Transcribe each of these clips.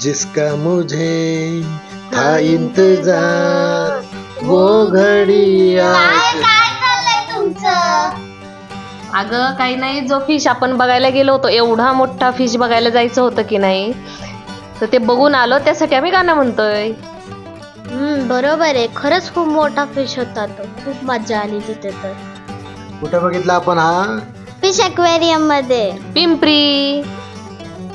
जिसका मुझे था इंतजार वो घड़ी आज अगं काही नाही जो फिश आपण बघायला गेलो होतो एवढा मोठा फिश बघायला जायचं होतं की नाही? तर ते बघून आलो त्यासाठी आम्ही गाणं म्हणतोय. हम्म बरोबर आहे. खरंच खूप मोठा फिश होता तो. खूप मजा आली तिथे तर. कुठे बघितला आपण हा? फिश अक्वेरियममध्ये. पिंपरी.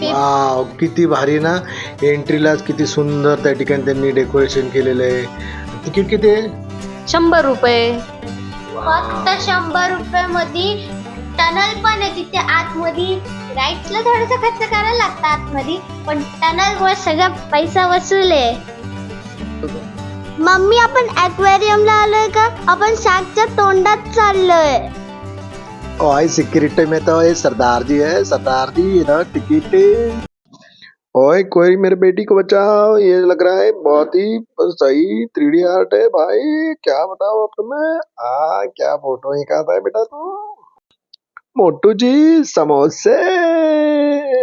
वाव किती भारी ना. एंट्रीलाच किती सुंदर त्या ठिकाणी त्यांनी डेकोरेशन केलेलं आहे. तिकीट किती आहे? शंभर रुपये. फक्त शंभर रुपये मध्ये टनल पण आहे तिथे आतमध्ये. राईट्सला थोडस खर्च करायला लागतं आतमध्ये पण टनल वर सगळा पैसा वसूल आहे. मम्मी आपण ला आलोय का? आपण शाकच्या तोंडात चाललोय. सिक्योरिटी में तो ये सरदार जी है, सरदार जी ये ना टिकट ओए, कोई मेरे बेटी को बचाओ, ये लग रहा है बहुत ही सही थ्री आर्ट है भाई, क्या बताओ अब तुम्हें? आ, क्या फ़ोटो है बेटा तू? मोटू जी, समोसे,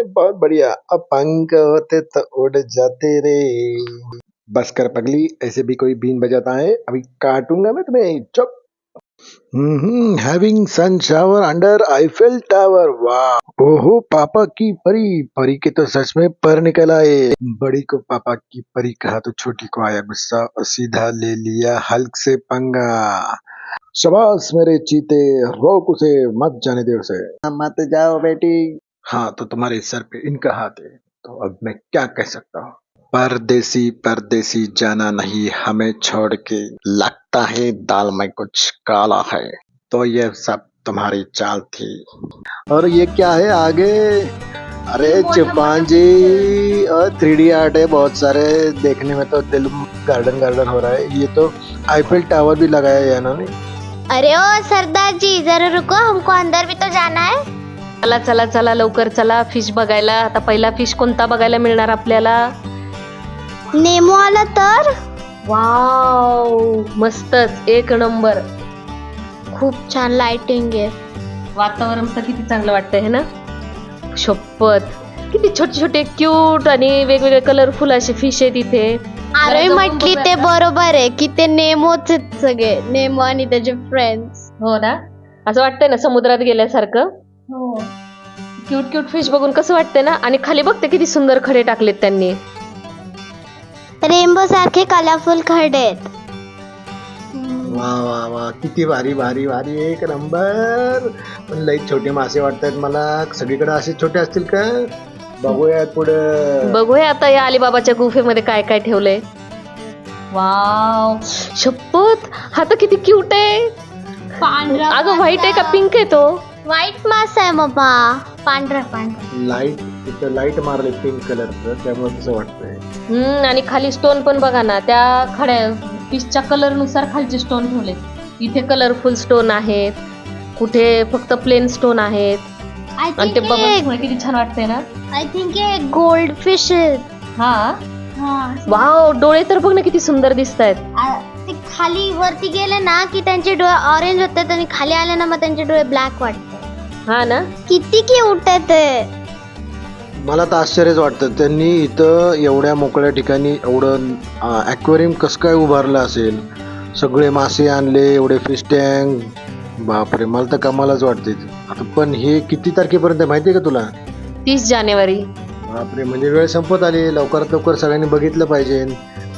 बहुत बढ़िया। अब पंख होते तो उड़ जाते रे। बस कर पगली, ऐसे भी कोई बीन बजाता है, अभी काटूँगा मैं तुम्हें, चुप। हम्म having sun shower under Eiffel tower वाह ओहो पापा की परी परी के तो सच में पर निकल आए बड़ी को पापा की परी कहा तो छोटी को आया गुस्सा और सीधा ले लिया हल्क से पंगा शाबाश मेरे चीते रोक उसे मत जाने दे उसे मत जाओ बेटी। हाँ तो तुम्हारे सर पे इनका हाथ है। तो अब मैं क्या कह सकता हूँ? परदेसी परदेसी जाना नहीं हमें छोड़ के लगता है दाल में कुछ काला है। तो ये सब तुम्हारी चाल थी। और ये क्या है आगे? अरे चिंपांजी और थ्री डी आर्ट है बहुत सारे। देखने में तो दिल गार्डन गार्डन हो रहा है। ये तो आईफिल टावर भी लगाया है इन्होंने। अरे ओ सरदार जी जरा रुको हमको अंदर भी तो जाना है। चला चला चला लवकर चला फ़िश बघायला. आता पहिला फ़िश कोणता बघायला मिळणार आपल्याला? नेमो आला तर? वाव मस्तच. एक नंबर. खूप छान लाइटिंग आहे. वातावरण तर किती चांगलं वाटतंय हे ना? शपथ. किती छोटे छोटे क्यूट आणि वेगवेगळे कलरफुल असे फिश आहेत इथे. अरे म्हटली ते बरोबर आहे की ते नेमोच आहेत सगळे. नेमो आणि त्याचे फ्रेंड्स हो ना? असं वाटतंय ना समुद्रात गेल्यासारखं? हो. क्यूट क्यूट फिश बघून कसं वाटतंय ना? आणि खाली बघते किती सुंदर खडे टाकलेत त्यांनी. रेनबो सारखे कलरफुल खडे आहेत. वा वा वा. किती भारी भारी भारी. एक नंबर. पण लई छोटे मासे वाटतात मला. सगळीकडे असे छोटे असतील का? बघूयात पुढं. बघूया आता या अलिबाबाच्या गुफेमध्ये काय काय ठेवलंय. वाव. शपथ. हा तर किती क्यूट आहे. अगं व्हाईट आहे का पिंक आहे तो? व्हाईट मासा आहे मम्मा पांढरा पांढरा. लाइट तिथं लाइट मारले पिंक कलरचं त्यामुळे तसं वाटतंय. हम्म आणि खाली स्टोन पण बघा ना त्या खड्या फिशच्या कलरनुसार खालचे स्टोन ठेवले. इथे कलरफुल स्टोन आहेत कुठे फक्त प्लेन स्टोन आहेत. आय आणि ते थिंक बघा किती छान वाटतंय ना? आय थिंक हे गोल्ड फिश हा? वाव डोळे तर बघ ना किती सुंदर दिसत आहेत ते खाली वरती गेले ना की त्यांचे डोळे ऑरेंज होतात आणि खाली आले ना मग त्यांचे डोळे ब्लॅक वाटतात. हा ना? किती क्यूट आहे ते. मला तर आश्चर्यच वाटतं. त्यांनी इथं एवढ्या मोकळ्या ठिकाणी एवढं ॲक्वेरियम कसं काय उभारलं असेल? सगळे मासे आणले एवढे फिश टँक बापरे मला तर कमालच वाटते. आता पण हे किती तारखेपर्यंत माहिती आहे का तुला? तीस जानेवारी. बापरे म्हणजे वेळ संपत आली. लवकरात लवकर सगळ्यांनी बघितलं पाहिजे.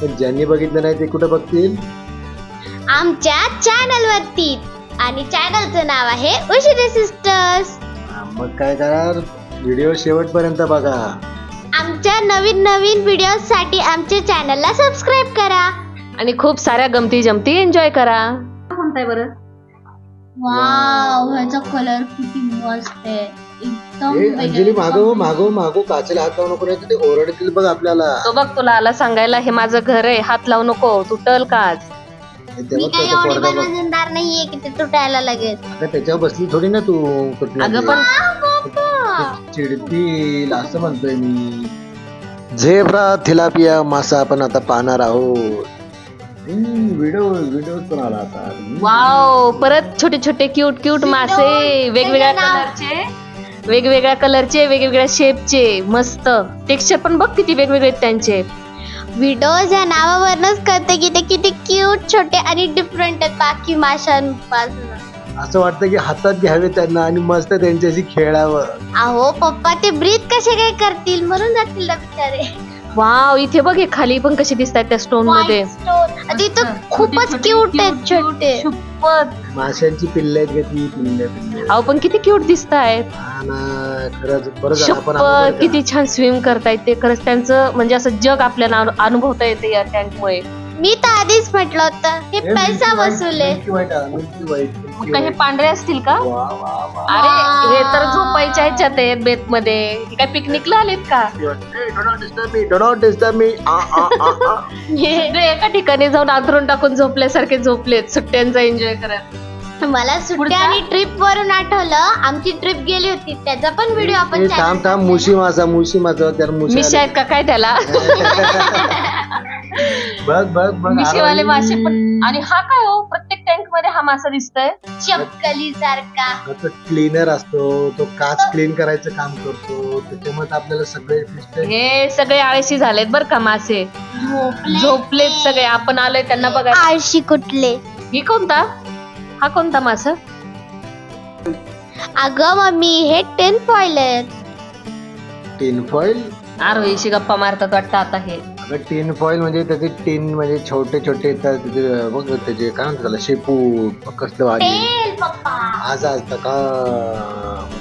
पण ज्यांनी बघितलं नाही ते कुठं बघतील? आमच्या चॅनल वरती. आणि चॅनलचं नाव आहे उशिरे सिस्टर्स मग काय करा व्हिडिओ शेवटपर्यंत बघा. आमच्या नवीन नवीन व्हिडिओ साठी आमच्या चॅनलला सबस्क्राईब करा. आणि खूप साऱ्या गमती जमती एन्जॉय करा. कोणताय बरं? वाव ह्याचा कलर किती मस्त आहे. एकदम ए, अंजली मागो मागो मागो काचेला हात लावू नको नाही तर ते ओरडतील बघ आपल्याला. तो बघ तुला आला सांगायला हे माझं घर आहे हात लावू नको तुटल काच. हे मी तेव्हा काही तो एवढी पोरगा पण बघ. वजनदार नाहीये की ते तुटायला लगेच. अगं, त्याच्यावर बसली थोडी ना तू कुठल्या अगं पण चिडतील असं म्हणतोय मी. झेब्रा थिलापिया मासा आपण आता पाहणार आहोत. व्हिडिओ व्हिडिओ पण आला आता. वाव परत छोटे छोटे क्यूट क्यूट मासे वेगवेगळ्या कलरचे वेगवेगळ्या कलरचे वेगवेगळ्या शेपचे मस्त. टेक्स्चर पण बघ किती वेगवेगळे आहेत त्यांचे. विडोज या नावावरनच कळते की ते किती क्यूट छोटे आणि डिफरंट आहेत बाकी माशांपासून. असं वाटतं की हातात घ्यावे त्यांना आणि मस्त त्यांच्याशी खेळावं. अहो पप्पा ते ब्रीथ कसे काय करतील? म्हणून जातील ना बिचारे वाव इथे बघ हे खाली पण कसे दिसत आहेत त्या स्टोनमध्ये. White stone. ते तर खूपच क्यूट आहेत छोटे. माशांची पिल्ले आहेत का ती पिल्ले पिल्ले. अहो पण किती क्यूट दिसत आहेत हा ना खरंच बरं झालं आपण शपथ अगोदर किती छान स्विम करतायत ते. खरंच त्यांचं म्हणजे असं जग आपल्याला अनु- अनुभवता येते या टँकमुळे मी तर आधीच म्हटलं होतं हे हे पैसा वसूल आहे. मग हे. पांढरे असतील का. अरे हे तर झोपायच्या ह्याच्यात आहेत बेत मध्ये हे काय पिकनिकला आलेत का. सगळे एका ठिकाणी जाऊन आथरून टाकून झोपल्यासारखे झोपलेत सुट्ट्यांचा एन्जॉय करत. मला सुट्ट्या पुढचा? आणि ट्रिप वरून आठवलं आमची ट्रिप गेली होती त्याचा पण व्हिडिओ आपण channel थांब थांब मुशी मासा मुशी त्याला मुशी मिशी आहेत का काय त्याला? बघ बघ बघ मिशीवाले. मासे पण आणि हा काय हो? प्रत्येक टँकमध्ये हा मासा दिसतोय. चपकली सारखा. तो क्लीनर असतो तो काच क्लीन करायचं काम करतो त्याच्यामुळे आपल्याला सगळे fish हे सगळे आळशी झालेत बर का मासे. झोपलेत सगळे आपण आलोय त्यांना बघा आळशी कुठले? ही कोणता? हा कोणता मासा? अगं मम्मी हे टेन फॉइल आहेत. टिन फॉईल आरोहीशी गप्पा मारतात वाटतं आता हे. अगं टिन फॉईल म्हणजे त्याचे टिन म्हणजे छोटे छोटे येतात. त्याचे बघ त्याचे काय म्हणतात त्याला शेपू कसलं भाजी तेल पप्पा. आज का?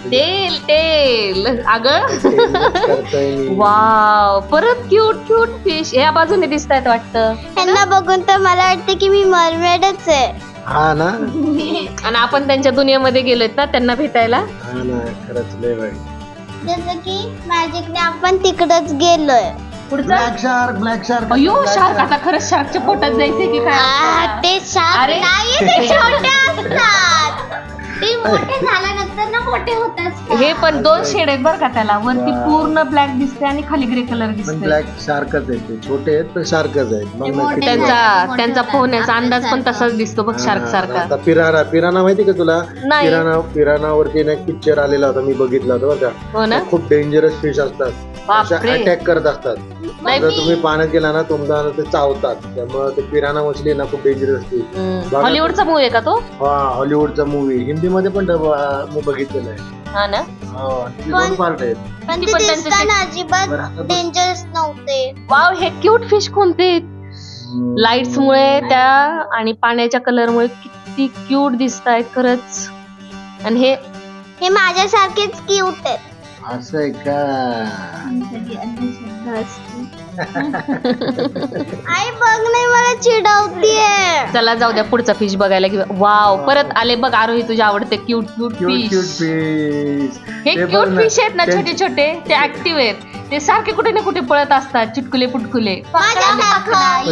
तेल तेल. अग. तेलच करतोय मी. वाव. परत क्यूट क्यूट फिश या बाजूने दिसत आहेत वाटतं. त्यांना बघून तर मला वाटतं की मी मरमेडच आहे. हा ना? आणि आपण त्यांच्या दुनियेमध्ये गेलोय ना त्यांना भेटायला? हा ना खरंच लय वाईट जसं की मॅजिकने आपण तिकडच गेलोय. पुढचा? ब्लॅक शार्क ब्लॅक शार्क अयो शार्क आता खरंच शार्कच्या पोटात जायचंय की आ, काय ते शार्क अरे. नाही ते छोटे असतात. ते मोठे झाल्यानंतर ना मोठे होत असतात. हे पण दोन शेड आहेत बरं का त्याला. वरती पूर्ण ब्लॅक दिसते आणि खाली ग्रे कलर पण दिसते ब्लॅक शार्कच आहेत ते. छोटे आहेत पण शार्कच आहेत. मग ते नक्की. मोठे ते- त्यांचा त्यांचा. पोहण्याचा अंदाज पण. तसाच दिसतो बघ शार्क सारखा. आता पिराना पिराना माहिती का तुला? नाही. पिराना पिराना वरती ना पिक्चर आलेला होता मी बघितला होता बरं का. हो ना? खूप डेंजरस फिश असतात. बापरे. अटॅक करत असतात. नाही, जर तुम्ही पाण्यात गेला ना तुम्हाला ते चावतात. त्यामुळे ते पिराना मछली ना खूप डेंजरस असते. बघा. हॉलिवूडचा मूवी आहे का तो? हा हॉलिवूडचा मूवी हिंदीमध्ये पण डब- आ, मी बघितलेला आहे. हा ना? हा, त्याचे पण- दोन पार्ट आहेत. पण ती ते पण त्यांचे दिसताना अजिबात बरं, आता बघ. डेंजरस नव्हते. वाव हे क्यूट फिश कोणते? लाईट्स मुळे त्या आणि पाण्याच्या कलर मुळे किती क्यूट दिसत आहेत खरंच. आणि हे हे माझ्यासारखेच क्यूट आहेत. असं आहे का? आई बघ नाही मला चिडवतीये. चला जाऊ द्या पुढचा फिश बघायला घेऊ. वाव परत आले बघ आरोही तुझे आवडते cute cute cute cute fish fish हे क्यूट फिश आहेत ना छोटे छोटे ते ऍक्टिव्ह आहेत. ते सारखे कुठे ना कुठे पळत असतात चिटकुले पुटकुले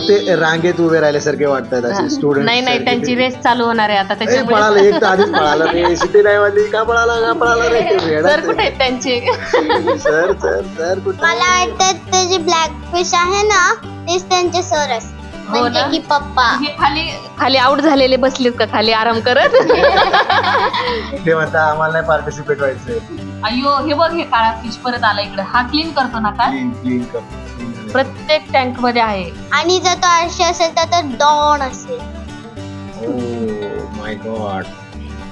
ते रांगेत उभे राहिल्यासारखे वाटतात असे स्टुडंट नाही नाही त्यांची रेस चालू होणार आहे आता पळाला त्याच्यामुळे एक तर आधीच पळाला रे. सिटी नाही वाजली का पळाला का पळाला रे? वेडा सर कुठे आहेत त्यांचे? सर सर सर कुठे मला वाटतं ते जे ब्लॅक फिश आहे ना तेच त्यांचे सर असतात हो म्हणजे ना? की पप्पा. हे खाली खाली आउट झालेले बसलेत का? खाली आराम करत? ते म्हणता आम्हाला नाही पार्टिसिपेट व्हायचंय. अयो हे बघ हे काळा फिश परत आला इकडे. हा क्लीन करतो ना का क्लीन क्लीन कर प्रत्येक टँकमध्ये आहे. आणि जर तो आळशी असेल तर तो डॉन असेल. ओ माय गॉड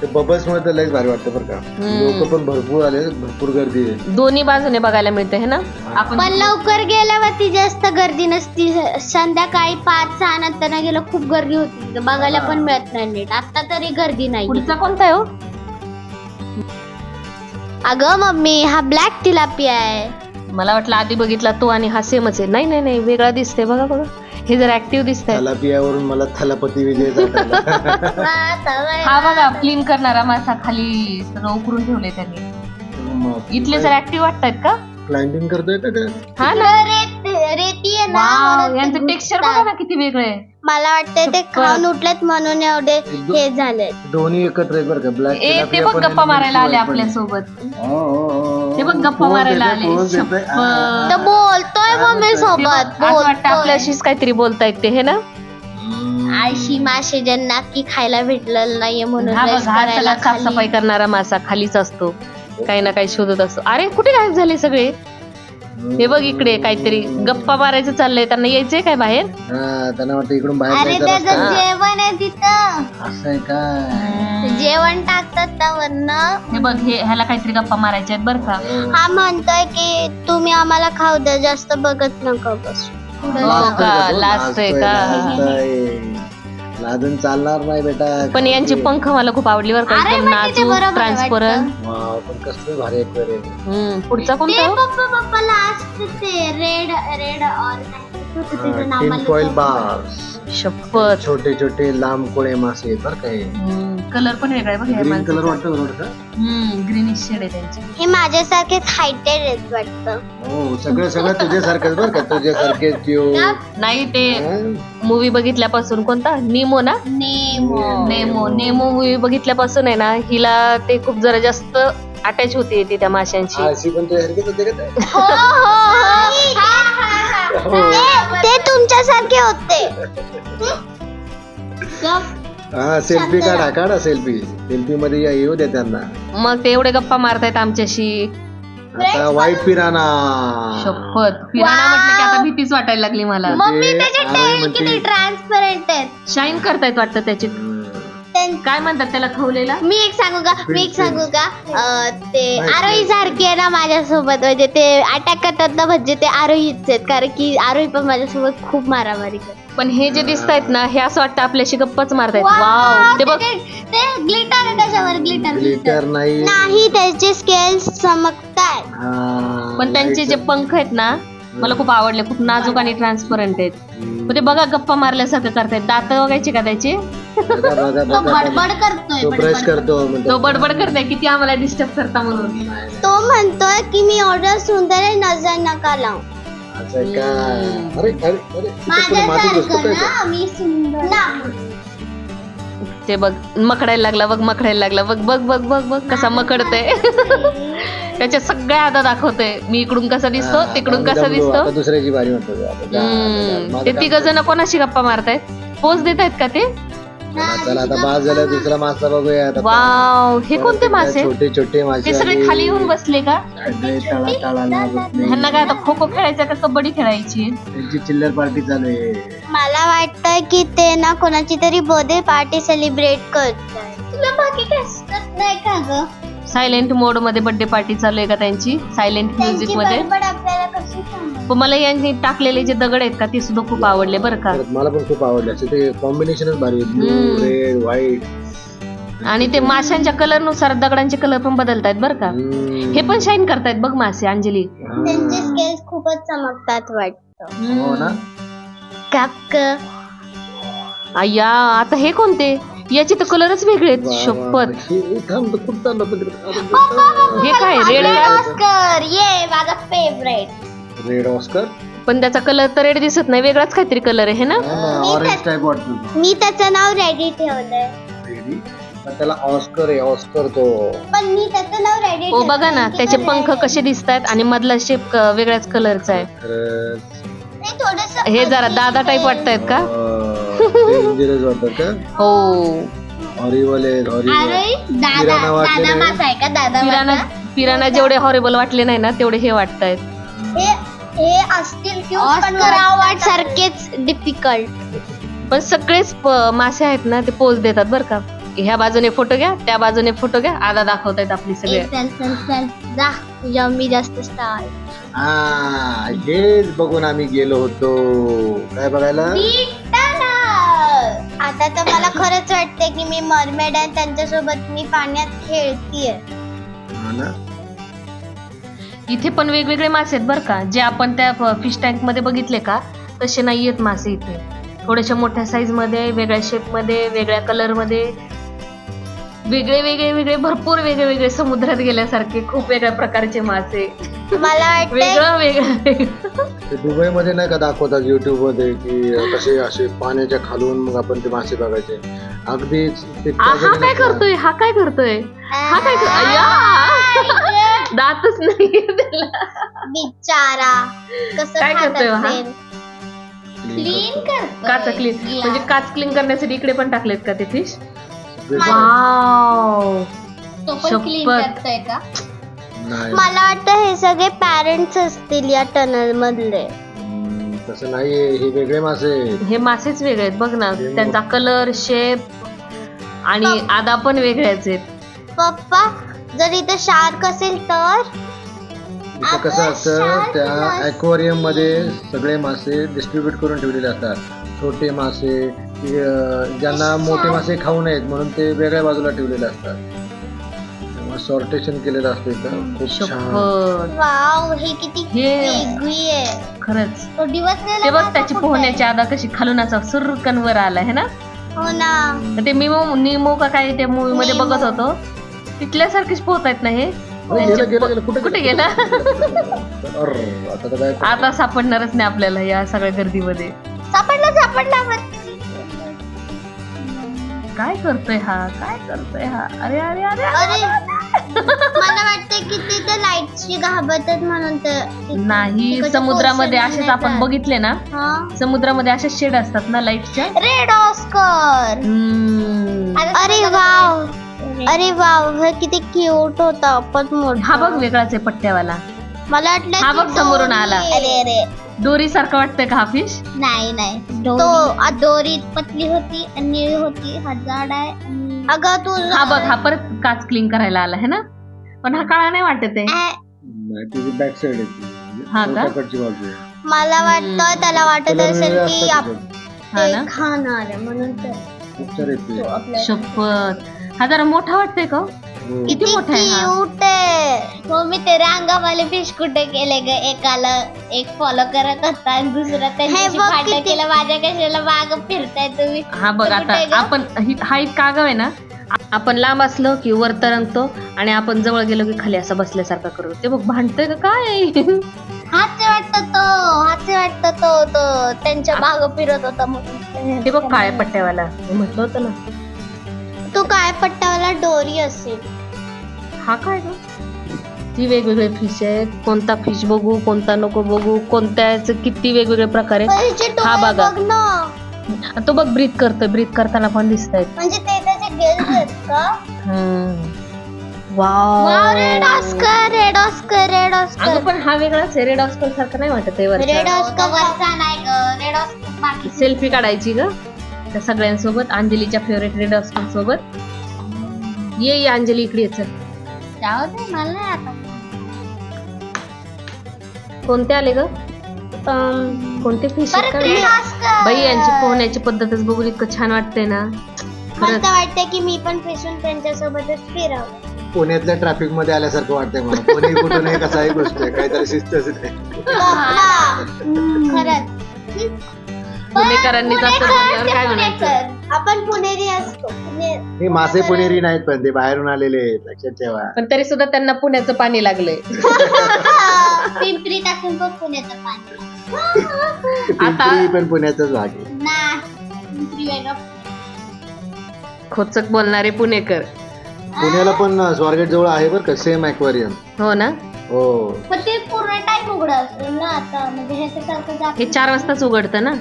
ते बबल्स मुळे तर लयच भारी वाटतं बरं का. लोक पण भरपूर आले भरपूर गर्दी आहे. दोन्ही बाजूने बघायला मिळते है ना? आपण पण लवकर गेल्यावरती जास्त गर्दी नसती. संध्याकाळी पाच सहा नंतर गेलं खूप गर्दी होती. तिथं बघायला पण मिळत नाही नीट. आता तरी गर्दी नाही. पुढचा कोणता आहे हो? अगं मम्मी हा ब्लॅक तिलापिया आहे. मला वाटलं आधी बघितला तो आणि हा सेमच आहे. नाही नाही नाही वेगळा दिसते बघा बघा. हे जर ऍक्टिव्ह दिसत आहे मला थलापती विजय. हा बघा क्लीन करणारा मासा खाली सगळं उकरून ठेवले त्यांनी. इथले जर ऍक्टिव्ह वाटतायत का? क्लाइम्बिंग करतोय का हा ना. रेत रेती आहे ना वाव, म्हणून ते यांचं टेक्स्चर. बघा ना किती वेगळं आहे. मला वाटतं ते खाऊन उठलेत म्हणून एवढे हे झाले दोन्ही एकत्र आहेत बरं का. ब्लॅक ए ते बघ गप्पा मारायला आले आपल्यासोबत ते बघ गप्पा मारायला आले. शपथ. तर बोलतोय मम्मी सोबत. असं वाटतं बोलतोय. आपल्याशीच काहीतरी बोलतायत ते हे ना? आळशी मासे ज्यांना की खायला भेटलेलं नाहीये म्हणून हा बघ rest हा करायला सगळा खाली. साफसफाई करणारा मासा खालीच असतो. काही ना काही शोधत असतो. अरे कुठे गायब झाले सगळे? हे बघ इकडे काहीतरी गप्पा मारायचं चाललंय. त्यांना यायचंय काय बाहेर? हा त्यांना वाटतं इकडून बाहेर अरे जायचं त्याचं रस्ता. जेवण आहे तिथं. असं आहे काय जेवण टाकतात त्यावरनं. हे बघ हे ह्याला काहीतरी गप्पा मारायच्या आहेत बरं का. हा म्हणतोय की तुम्ही आम्हाला खाऊ द्या जास्त बघत नका बस. हो का लाजतोय का? लाजतोय. लाजून चालणार नाही बेटा. पण यांची पंख मला खूप आवडली बरं का अरे, एकदम मग तिथे नाजूक बरोबर आहे ट्रान्सपरंट वाव, पण कसलं भारी aquarium. पुढचा ते कोणता? हो? पप्पा पप्पा लास्ट ते रेड रेड और त्याचं नाव टिन मला फॉइल नाही बार्स शपथ. छोटे छोटे लांब कोळे मासे बरं काय कलर पण वेगळा आहे बघ ग्रीन कलर वाटतं का थोडंसं? ग्रीनिश शेड आहे त्यांची. हे माझ्यासारखे हायटेड आहेत वाटतं. हो सगळं सगळं तुझ्यासारखंच बरं का तुझ्यासारखे नाही ते मूवी बघितल्यापासून कोणता? निमो ना? नेमो नेमो नेमो मूवी बघितल्यापासून आहे ना हिला ते खूप जरा जास्त अटॅच होते ती त्या माशांची. पण तुझ्यासारखेच होते का ते? हो हो. हो ते- ते तुमच्यासारखे होते. हा सेल्फी काढा काढा सेल्फी सेल्फी मध्ये या येऊ दे त्यांना. मग ते एवढे गप्पा मारतायत आमच्याशी. आता वाईट पिराना शपथ. फिराणा म्हटलं की आता भीतीच वाटायला लागली मला. मम्मी ते त्याचे टेल म्हणते- किती ट्रान्सपरंट आहेत. शाईन करतायत वाटतं त्याची. त्यां- काय म्हणतात त्याला खवलेला? मी एक सांगू का? मी एक सांगू का? अं, ते. आरोही सारखी आहे ना माझ्यासोबत? म्हणजे ते अटॅक करतात ना म्हणजे ते आरोहीच आहेत. कारण की आरोही पण माझ्यासोबत खूप मारामारी करते पण हे जे दिसत आहेत ना हे असं वाटतं आपल्याशी गप्पाच मारतायत. वाव! ते बघ. ते ग्लिटर आहे त्याच्यावर ग्लिटर ग्लिटर नाही. नाही त्याचे स्केल्स चमकतायत. हा, पण त्यांचे जे पंख आहेत ना मला खूप आवडले. खूप नाजूक आणि ट्रान्सपरंट आहेत. मग ते बघा गप्पा मारल्यासारखं करतायत. दात बघायचे का त्याचे? बघा बघा बघा बघा. करतोय तो ब्रश करतो म्हणतो. तो बडबड करताय किती आम्हाला डिस्टर्ब करता म्हणून. तो म्हणतोय की मी ऑर्डर सुंदर आहे नजर नका लावू. असं का? अरे अरे अरे ते? मी सुंदर ते बघ मकडायला लागला बघ मकडायला लागला बघ बघ बघ बघ बघ कसा मकडतय. त्याच्या सगळ्या आदा दाखवतोय. मी इकडून कसा दिसतो हा, तिकडून आता कसा दमलो. दिसतो. आता दुसऱ्याची बारी म्हणतो आता जा, हम्म, माझं ते काम तिघ जण कोणाशी गप्पा मारतायत? पोच देत आहेत का ते? चला चला, आता बाज झालं दुसरा मासा बघूया आता. वाव हे कोणते मासे छोटे छोटे मासे ते सगळे. खाली येऊन बसले का? सगळे तळा तळाला बसले. ह्यांना काय आता खो खो खेळायचं का? कबड्डी खेळायची त्यांची चिल्लर पार्टी चालू आहे. मला वाटतं की ते ना कोणाची तरी बर्थडे पार्टी सेलिब्रेट करतात. तुला बाकी काय सुचत नाही का ग? सायलेंट मोडमध्ये बर्थडे पार्टी चालू आहे का त्यांची? सायलेंट म्युझिकमध्ये? बडबड? पण मला यांनी टाकलेले जे दगड आहेत का ते सुद्धा खूप आवडले बरं का. परत मला पण खूप आवडले. असं ते कॉम्बिनेशनच भारी ब्लू हम्म. रेड व्हाईट आणि ते माशांच्या कलरनुसार दगडांचे कलर पण बदलतायत बरं का. हे पण शाईन करतायत बघ मासे अंजली. त्यांचे स्केल्स खूपच चमकतात वाटतं. हो ना. काक. अय्या आता हे कोणते? याचे तर कलरच वेगळे आहेत. वा, वा, शपथ. हे- हे थांब तो खूप चाललं पण तिकडे. हे काय रेड ऑस्कर ये माझा फेवरेट रेड ऑस्कर पण त्याचा कलर तर रेड दिसत नाही. वेगळाच काहीतरी कलर आहे हे ना? ऑरेंज टाइप वाटतो मी त्याचं नाव रेडी ठेवलंय. रेडी पण त्याला ऑस्कर आहे ऑस्कर तो. पण मी त्याचं नाव रेडी हो बघा ना त्याचे पंख कसे दिसत आहेत आणि मधला शेप वेगळ्याच कलरचा आहे. खरंच. थोडस हे जरा दादा टाईप वाटतायत का? डेंजरस वाटत का? हो. हॉरिबल आहे हॉरिबल दादा किराणा दादा. मासा आहे का? दादा? पिराना जेवढे हॉरेबल वाटले नाही ना तेवढे हे वाटतायत. हे हे असतील ऑस्कर अवॉर्ड सारखेच डिफिकल्ट पण सगळेच प- मासे आहेत ना ते पोच देतात बरं का. ह्या बाजूने फोटो घ्या त्या बाजूने फोटो घ्या. आधा दाखवतायत आपली सगळे. चल चल चल. जा तुझ्या मी जास्त स्टार हा हेच बघून आम्ही गेलो होतो. काय बघायला? आता तर मला खरंच वाटते की मी मरमेड आहे त्यांच्यासोबत मी पाण्यात खेळतीये. हा ना? इथे पण वेगवेगळे मासे आहेत बरं का. जे आपण त्या फिश टँकमध्ये बघितले का तसे नाही आहेत मासे इथे. थोड्याशा मोठ्या साईजमध्ये वेगळ्या शेपमध्ये वेगळ्या कलरमध्ये. वेगळे वेगळे वेगळे भरपूर वेगळे वेगळे समुद्रात गेल्यासारखे खूप वेगळ्या प्रकारचे मासे. मला वेगळं वेगळं वेगळं. ते दुबई मध्ये नाही का दाखवतात युट्यूबमध्ये की कसे असे पाण्याच्या खालून मग आपण ते मासे बघायचे. अगदी हा काय करतोय? हा काय करतोय? हा काय! दातच नाही त्याला. बिचारा कसं काय खात करतोय हा? असेल? क्लीन करतोय. काच क्लीन म्हणजे काच क्लीन करण्यासाठी इकडे पण टाकलेत का ते फिश वाव. तो पण क्लीन शपथ. करतोय का? नाही. मला वाटतं हे सगळे पॅरेंट्स असतील या टनल मधले. हम्म, तसं नाहीये. हे वेगळे मासे आहेत. हे मासेच वेगळे आहेत. बघ ना त्यांचा कलर शेप आणि आदा पण वेगळ्याच आहेत. पप्पा जर इथे शार्क असेल तर? इथं कसं असतं त्या ॲक्वेरियममध्ये सगळे मासे डिस्ट्रीब्यूट करून ठेवलेले असतात. छोटे मासे अं, ज्यांना मोठे मासे खाऊ नयेत म्हणून ते वेगळ्या बाजूला ठेवलेले असतात. त्यामुळे सॉर्टेशन केलेलं असतं इथं. खूप छान. शपथ वाव हे किती हे. वेगळी आहे. खरंच. तो दिवस ते बघ त्याची पोहण्याची आदा कशी खालून असा सुरकन वर आला है ना? हो ना. ते मिमो निमो का काय त्या मूवी मध्ये निमो. बघत होतो. तिथल्यासारखेच पोहतायत ना हे? गेलं कुठे कुठे गेला? आता तर काय आता सापडणारच नाही आपल्याला या सगळ्या गर्दीमध्ये. सापडला सापडला. काय करतोय हा? काय करतोय हा? अरे अरे अरे अरे मला वाटतं की तिथे लाईटची घाबरतात म्हणून तर नाही समुद्रामध्ये असेच आपण बघितले ना? हा? समुद्रामध्ये असे शेड असतात ना लाईटच्या रेड ऑस्कर. अरे वाव. अरे वाव हे किती क्यूट होता पण मोठा. हा बघ वेगळाच आहे पट्ट्यावाला. मला वाटलं हा की बघ समोरून आला. आहे. अरे अरे. दोरी सारखं वाटतंय का हा फिश नाही नाही. तो आ, दोरी पतली होती आणि निळी होती. हा जाड आहे आणि- अगं तू हा बघ हा परत काच क्लीन करायला आला है ना? पण हा काळा नाही वाटत आहे. ऍ, नाही तुझी बॅक साइड आहे हा का? पोटाकडची बाजू आहे. मला वाटतं त्याला वाटत Colour असेल वेगळे की असतात. हा ना? खाणार आहे म्हणून तर खूप सारे आहेत तो ते. आपल्या शपथ. हा जरा मोठा वाटतंय का? हो. किती मोठा आहे हा? क्यूट आहे. मी ते रांगावाले फिश कुठे गेले ग. एकाला एक फॉलो करत होता आणि दुसरा त्यांच्याशी फाटा केला. माझ्या कशाला माग फिरताय तुम्ही? हा बघ तो आता कुठे ग? आपण हि- हा एक कागव आहे ना? आ- आपण लांब असलो की वर तरंगतो आणि आपण जवळ गेलो की खाली असं बसल्यासारखा करतो ते बघ भांडतोय का काय? हाच वाटत तो हाच वाटत तो तो त्यांच्या माग फिरत होता म्हणून. ते बघ काळ्या पट्ट्यावाला. मी म्हटलं होतं ना तो काय पट्टावाला डोरी असेल. हा काय ग? ती वेगवेगळे फिश आहेत. कोणता फिश बघू कोणता नको बघू कोणत्याच किती वेगवेगळे प्रकार आहेत. हा डोळे बघा. बघ ना. तो बघ ब्रीथ करतोय. ब्रीथ करताना पण दिसत आहेत म्हणजे ते त्याचे गेल्स आहेत का? Wow. Red Oscar red Oscar red Oscar अगं पण हा वेगळाच रेड ऑस्कर सारखं नाही वाटत रेड ऑस्कर वरचा नाही ग. रेड ऑस्कर बाकी सेल्फी काढायची ग. त्या सगळ्यांसोबत अंजलीच्या फेवरेट रेड ऑस्कर सोबत. ये ये अंजली इकडे चल. जाऊ दे मला नाही आता. कोणते आले ग? कोणते फिश परत बाई यांची पोहण्याची पद्धतच बघून इतकं छान वाटतंय ना. मला खरंच. तर वाटतं की मी पण फिशून त्यांच्यासोबतच फिरावं. पुण्यातल्या ट्रॅफिकमध्ये आल्यासारखं वाटतंय मला. पुणे कुठून एक गोष्ट आहे. काहीतरी शिस्तच नाही खरंच. पुणेकरांनी तसं बोलल्यावर काय म्हणायचं? आपण पुणेरी असतो. पुणे हे मासे पुणेरी नाहीत पण ते बाहेरून आलेले आहेत. लक्षात ठेवा. पण तरी सुद्धा त्यांना पुण्याचं पाणी लागलंय. पिंपरी टाकून बघ पुण्याचं पाणी. पिंपरी पण पुण्याचाच भाग आहे. ना पिंपरी वेगळं. खोचक बोलणारे पुणेकर. पुण्याला पण स्वारगेट जवळ आहे बरं का सेम ॲक्वेरियम हो ना? हो. पण ते पूर्ण टाइम उघडं असेल ना आता. म्हणजे ह्याच्यासारखं हे चार वाजताच उघडतं ना?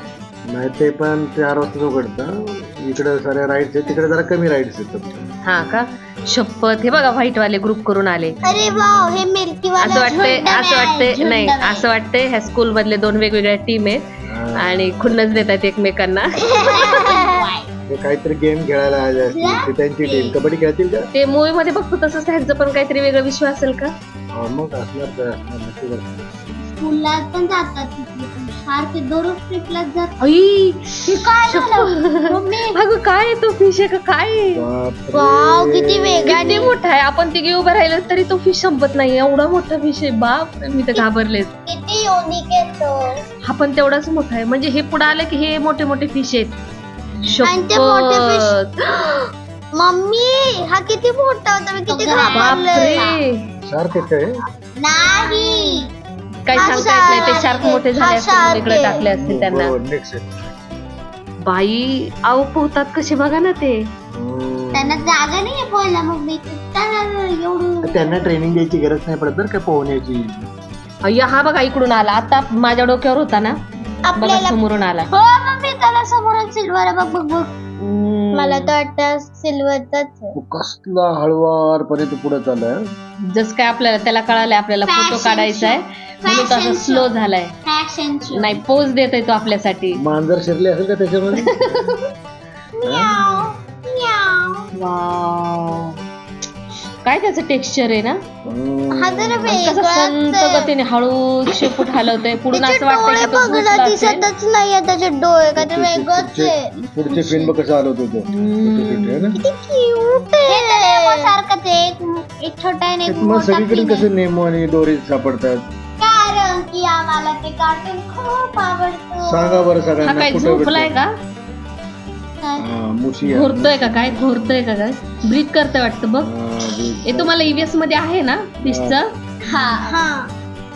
नाही ते पण चार वाजता उघडतं. इकडे साऱ्या राईड्स आहेत तिकडे जरा कमी राईड्स आहेत. हा का? शपथ हे बघा व्हाईट वाले ग्रुप करून आले. अरे वाव हे मिल्की असं वाटतंय असं वाटतंय नाही असं वाटतंय ह्या स्कूल मधले दोन वेगवेगळ्या टीम आहेत हा. आणि खुन्नच देतात एकमेकांना. ते काहीतरी गेम खेळायला आले असतील ते त्यांची टीम कबड्डी खेळतील का? ते मूवी मध्ये बघतो तसंच त्यांचं पण काहीतरी वेगळा विश्वास असेल का? हा, मग असणार तर असणार. स्कूलला पण जातात तिथे. सारखे दररोज ट्रिपलाच जातात आई हे काय झालं? मम्मी. अगं काय आहे तो फिश आहे का काय आहे? वाव किती किती मोठा आहे. आपण तिघे उभं राहिलं तरी तो फिश संपत नाही. एवढा मोठा फिश आहे. बाप मी तर घाबरले. किती युनिक आहे तो. हा पण तेवढाच मोठा आहे. म्हणजे हे पुढे आलं की हे मोठे मोठे फिश आहेत. आणि ते मोठे fish- शपथ. मम्मी हा किती मोठा होता. मी किती घाबरले. बापरे हे? नाही. काही सांगता येत नाही. ते shark शार्क. मोठे झाले असतील आहे. टाकले असतील त्यांना. हो. बाई आऊ पोहतात कसे बघा ना ते. त्यांना जागा नाही बोलला मम्मी त्यांना एवढं? त्यांना ट्रेनिंग द्यायची गरज नाही पडत बरं का पोहण्याची. अय्या हा बघा इकडून आला. आता माझ्या डोक्यावर होता ना. बघा आपल्याला समोरून आला. हो मम्मी त्याला समोरून सिल्वर बघ बघ बघ. मला तर वाटतं सिल्वरचाच आहे. कसला हळवारपणे तू पुढे चाललाय जस काय आपल्याला त्याला कळालंय आपल्याला फोटो Fashion काढायचा आहे म्हणून तो Fashion असं स्लो झालाय. फॅशन शो नाही पोज देतोय तो आपल्यासाठी. मांजर शिरले असेल का त्याच्यामध्ये? वाव काय त्याचं टेक्स्चर आहे ना हा जरा आणि कसं संत आहे. गतीने हळू शेपूट हलवतोय पुढून त्याचे असं वाटतंय डोळे की तो बघ ना घुसला असेल. दिसतच नाहीये त्याचे डोळे का ते वेगळंच आहे पुढचे फिल्म कसं आलं होतं तो हम्म. ना? किती क्यूट आहे सारखंच आहे एक एक छोटा आहे आणि एक मग मोठा सगळीकडे pin आहे. कसे नेमो आणि दोरी सापडतात कारण की आम्हाला ते कार्टून खूप आवडतं सांगा बरं हा सगळ्यांना काय कुठे झोपलाय भेटतं? का हा, मुशी आहे. घोरतोय का काय? घोरतोय का काय? ब्रीथ करतोय वाटतं बघ. हा, हे तुम्हाला ईव्हीएसमध्ये आहे ना फिशचं हा. हा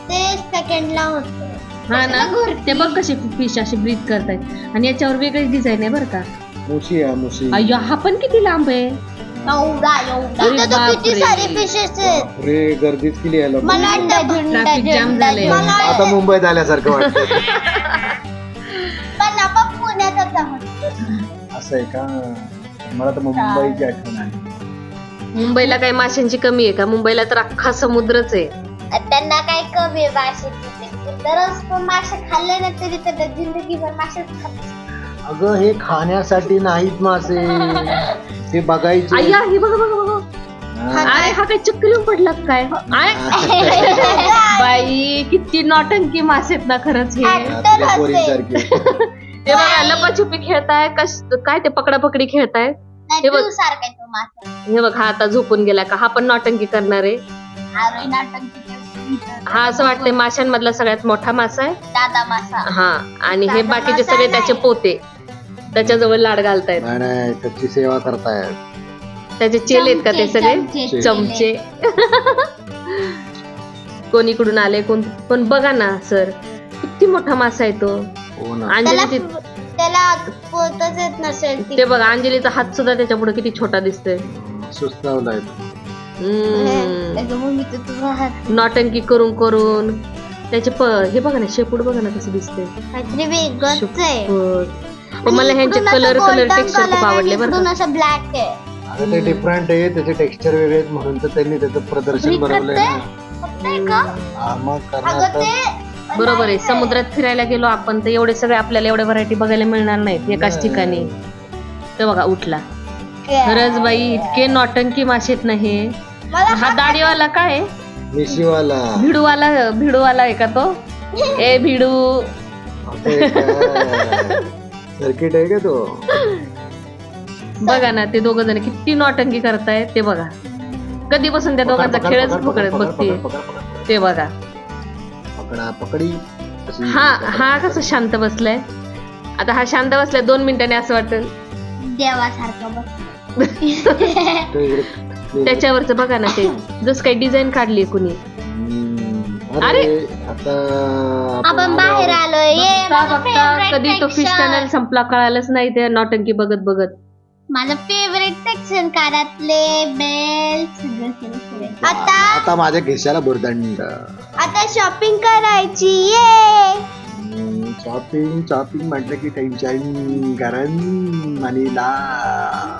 ते सेकंडला होतं. हा ना? ते बघ कशी फिश अशी ब्रीथ करतायत. आणि याच्यावर वेगळीच डिझाईन आहे बरं का. मुशी आहे मुशी. अय्यो हा पण किती लांब आहे? एवढा एवढा. अरे इथं तर किती बापरे. सारे फिशेस आहेत? रे गर्दीच केली आहे लोकांनी. मला वाटतं Traffic jam झुंडा झालंय. मला आता मुंबईत आल्यासारखं वाटतं. असं आहे का? मला तर मुंबईची आठवण आहे. मुंबईला काय माशांची कमी आहे का? मुंबईला तर अख्खा समुद्रच आहे. त्यांना काय कमी आहे माशाची. दररोज पण मासे खाल्ले ना तरी तर जिंदगीभर अगं हे खाण्यासाठी नाहीत मासे. ते बघायचे. अय्या हे बघा बघा बघा. हा. अरे हा काय चक्री पडला का काय? आय? बाई किती नॉटंकी मासे आहेत ना खरंच हे. तुझ्या. पोरींसारखी. ते बघा लपाछुपी खेळताय कश काय ते पकडा पकडी खेळताय हे बघ. तू सारखा आहे तो मासा हे बघ हा आता झोपून गेला का? हा पण नॉटंकी करणार आहे. आरोही नाटक हा असं वाटतंय माशांमधला सगळ्यात मोठा मासा आहे. दादा मासा. हा आणि हे बाकीचे सगळे. त्याचे पोते. त्याच्याजवळ लाड घालतायत. नाही नाही त्याची सेवा करतायत. त्याचे चेले आहेत का ते सगळे? चमचे, चमचे. कोण इकडून आले कोण पण बघा ना सर. किती मोठा मासा आहे तो. हो ना. त्याला अंजली ती- त्याला पोतच येत नसेल ती. ते बघा अंजलीचा हात सुद्धा त्याच्या पुढे किती छोटा दिसतोय. सुस्तावलाय हम्म. अगं मम्मी तर तुझा हात. नॉटंकी करून करून. त्याचे प हे बघा ना शेपूट बघा ना कसं दिसतंय. काहीतरी वेगळंच आहे. शेपूट. पण मला ह्यांचे कलर कलर टेक्स्चर खूप आवडले बरं का. असं ब्लॅक आहे. ते डिफरंट आहे. त्याचे टेक्स्चर वेगळे आहेत म्हणून तर त्यांनी त्याचं प्रदर्शन बनवलंय? ना. हा, मग अगं कर्नाटक ते बरोबर आहे. समुद्रात फिरायला गेलो आपण तर एवढे सगळे आपल्याला एवढे व्हरायटी बघायला मिळणार नाहीत एकाच ठिकाणी. तर बघा उठला. खरंच बाई इतके नॉटंकी माशेत नाही हा. दाढीवाला काय? आहे? मिशीवाला. भिडूवाला भिडूवाला आहे का तो? ए भिडू. सर्किट आहे का तो? बघा ना ते दोघ जण किती नॉटंकी करतायत ते बघा. कधीपासून त्या दोघांचा खेळच पकड, पकडत पकड, बघते. ते बघा. पकडा पकडी. हा हा कसं शांत बसलाय? आता हा शांत बसलाय दोन मिनिटांनी असं वाटतं देवासारखं बघ त्याच्यावरच बघा ना ते. जस काही डिझाईन काढली कुणी. हम्म, अरे. अरे आता आपण बाहेर आलोय. ये बघता माझं बघता favorite कधी तो फिश section. टनल संपला कळालंच नाही ते नॉटंकी बघत बघत. माझं फेवरेट सेक्शन कारातले बेल सगळं सगळं सगळं. आता? आता माझ्या खिशाला भुर्दंड आता शॉपिंग करायची ये शॉपिंग शॉपिंग म्हटलं की टेन्शन कारण आणि ला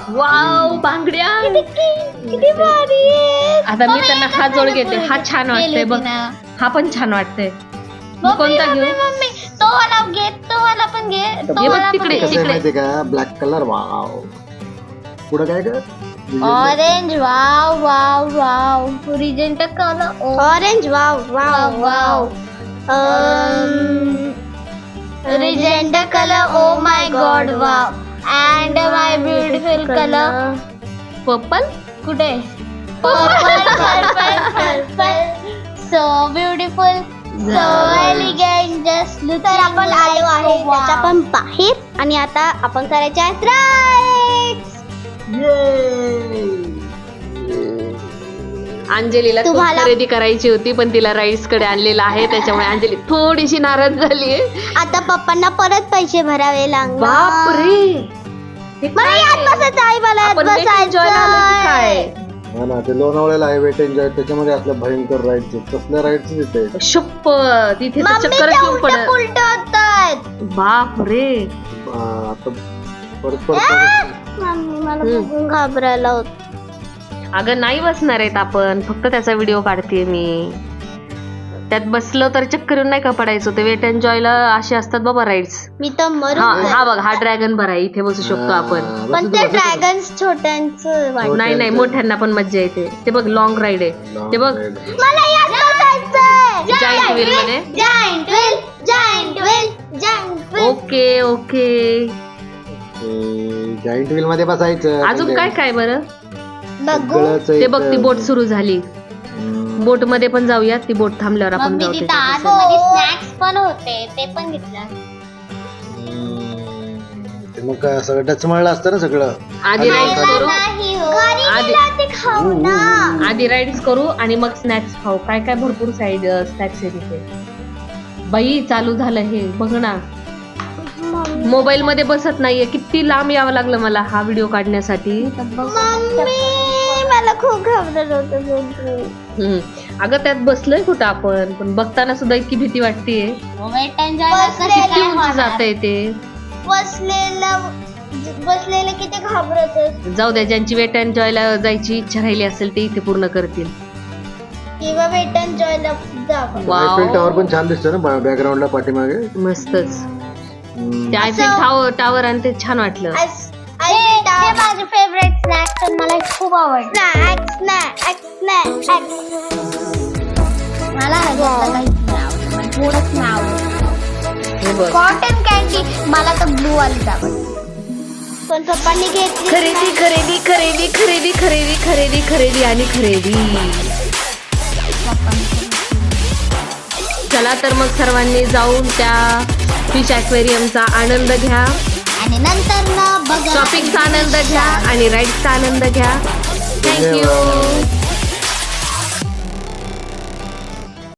वाव बांगड्या. किती भारी आहे. आता मी त्यांना हा जोड घेते. हा छान वाटतंय बघ. हा पण छान वाटतंय. मम्मी, कोणता मम्मी, घेऊ? मम्मी, तो वाला घे तो वाला पण घे. तो बघ वाला पण तिकडे. घे. कसं आहे माहितीये का? ब्लॅक कलर वाव पुढं काय कर? Orange wow wow wow regent colour orange wow wow wow regent colour oh my god wow and my beautiful colour purple कुठे purple purple purple so beautiful so elegant just look तर आपण आलो आहे त्याच्या पण बाहेर आणि आता आपण करायचे आहेत राईड्स अंजलीला खूप तुम्हाला- खरेदी करायची होती पण तिला राईड्सकडे आणलेला आहे त्याच्यामुळे अंजली थोडीशी नाराज झाली आता पप्पांना परत पैसे भरावे लागणार. बापरे! मला काय? यात बसायचं आई मला यात आपण wait and joy ला आलो की काय? बसायचं हा ना ते लोणावळ्याला आहे वेट एन्जॉय त्याच्यामध्ये असलं भयंकर राईड्स तसल्या राईड्स शप्पथ इथे तर मम्मी चक्कर ते येऊन उलट पडत. पुलट होतात. बाप रे आता परत परत परत मम्मी मला. बघून घाबरायला होत. अगं नाही बसणार आहेत आपण. फक्त त्याचा व्हिडिओ काढते मी. त्यात बसलं तर चक्कर नाही का पडायचं? ते वेट एन्जॉयला असे असतात बाबा राईड्स मी तर मरू हा हा बघ हा ड्रॅगन भरा इथे बसू शकतो आपण. पण ते. ड्रॅगन्स छोट्यांचं नाही नाही मोठ्यांना पण मज्जा येते. ते बघ लॉंग राईड आहे. ते बघ. मला यात बसायचंय. Giant wheel मध्ये? Giant wheel giant wheel giant wheel okay okay joint wheel मध्ये बसायचं अजून काय काय बरं? बघू. सगळंच ते बघ. ती बोट सुरू झाली. बोटमध्ये पण जाऊया ती बोट थांबल्यावर आपण मम्मी जाऊ तिथं त्याच्यात. आतमध्ये स्नॅक्स पण होते ते पण घेतलं. हम्म. ते मग काय सगळं डचमळलं असतं ना सगळं. आधी राईड्स करू. नाही हो घरी आधी- ते खाऊ ना. आधी राईड्स करू आणि मग स्नॅक्स खाऊ. काय काय भरपूर साईड स्नॅक्स आहे तिथे. बाई चालू झालं हे बघ ना. मोबाईल मध्ये बसत नाहीये. किती लांब यावं लागलं मला हा व्हिडिओ काढण्यासाठी. मम्मी मला खूप घाबरत होत हम्म. अगं त्यात बसलोय कुठं आपण? पण बघताना सुद्धा इतकी भीती वाटतेय. वेट किती उंच जात ते. बसलेलं बसलेलं किती घाबरत जाऊ द्या ज्यांची वेट एन्जॉयला जायची इच्छा राहिली असेल ते इथे पूर्ण करतील. किंवा वेट वाव. आयफेल टॉवर पण छान दिसतं ना बॅकग्राऊंडला पाठीमागे? मस्तच. ते आयफेल टावर टावर आणि ते छान वाटलं. हे माझे फेवरेट स्नॅक्स मला खूप आवडतं स्नॅक्स स्नॅक्स स्नॅक्स मला काहीच थोडंच हे कॉटन कॅन्डी मला तर ब्लू वालीच आवडते. पण पप्पांनी घेतली खरेदी खरेदी खरेदी खरेदी खरेदी खरेदी खरेदी आणि खरेदी. चला तर मग सर्वांनी जाऊन त्या फिश ॲक्वेरियमचा आनंद घ्या. आणि नंतर ना बघा. शॉपिंगचा आनंद घ्या आणि राईड्सचा आनंद घ्या. थँक्यू